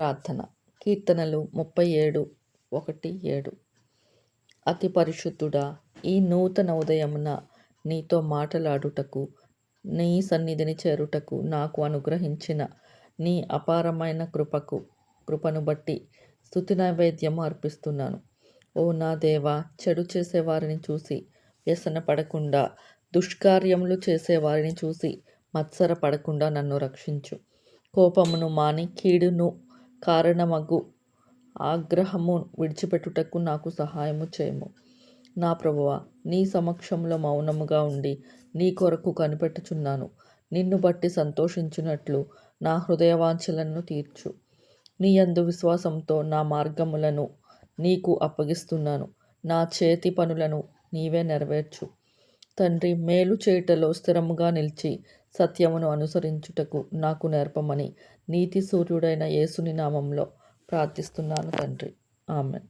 ప్రార్థన. కీర్తనలు ముప్పై ఏడు ఒకటి ఏడు. అతి పరిశుద్ధుడా ఈ నూతన ఉదయమున నీతో మాటలాడుటకు నీ సన్నిధిని చేరుటకు నాకు అనుగ్రహించిన నీ అపారమైన కృపకు కృపను బట్టి స్థుతి నైవేద్యము అర్పిస్తున్నాను. ఓ నా దేవా చెడు చేసేవారిని చూసి వ్యసన పడకుండా దుష్కార్యములు చేసేవారిని చూసి మత్సర పడకుండా నన్ను రక్షించు. కోపమును మాని కీడును కారణమగు. ఆగ్రహము విడిచిపెట్టుటకు నాకు సహాయము చేయము. నా ప్రభువ నీ సమక్షంలో మౌనముగా ఉండి నీ కొరకు కనిపెట్టుచున్నాను. నిన్ను బట్టి సంతోషించినట్లు నా హృదయవాంఛలను తీర్చు. నీ అందు విశ్వాసంతో నా మార్గములను నీకు అప్పగిస్తున్నాను. నా చేతి పనులను నీవే నెరవేర్చు. తండ్రి మేలు చేయుటలో స్థిరముగా నిలిచి సత్యమును అనుసరించుటకు నాకు నేర్పమని నీతి సూర్యుడైన యేసుని నామంలో ప్రార్థిస్తున్నాను తండ్రి. ఆమెన్.